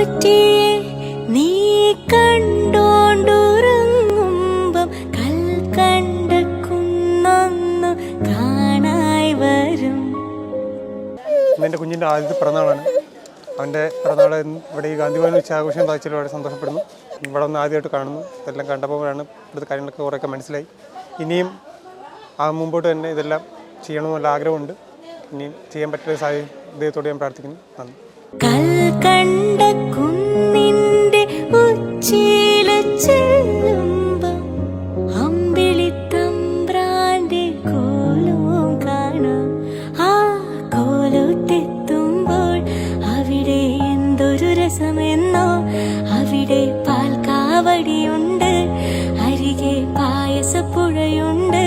പോറ്റിയെ നീ കണ്ടോണ്ടുറങ്ങുമ്പം കൽ കുന്നൊന്നു കാണായി വരും. ഇന്ന് കുഞ്ഞിന്റെ കുഞ്ഞിന്റെ ആദ്യത്തെ പിറന്നാളാണ്. അവന്റെ പിറന്നാൾ ഇവിടെ ഈ ഗാന്ധി ഭവനിൽ വെച്ച് ആഘോഷം സാധിച്ചതിൽ വളരെ സന്തോഷപ്പെടുന്നു. ഇവിടെ ഒന്ന് ആദ്യമായിട്ട് കാണുന്നു. ഇതെല്ലാം കണ്ടപ്പോഴാണ് ഇവിടുത്തെ കാര്യങ്ങളൊക്കെ കുറേയൊക്കെ മനസ്സിലായി. ഇനിയും ആ മുമ്പോട്ട് തന്നെ ഇതെല്ലാം ചെയ്യണമെന്നുള്ള ആഗ്രഹമുണ്ട്. ഇനിയും ചെയ്യാൻ പറ്റുന്ന സാഹചര്യം ദൈവത്തോട് ഞാൻ പ്രാർത്ഥിക്കുന്നു. നന്ദി. രസമെന്നോ? അവിടെ പാൽക്കാവടിയുണ്ട്. അരികെ പായസപ്പുഴയുണ്ട്.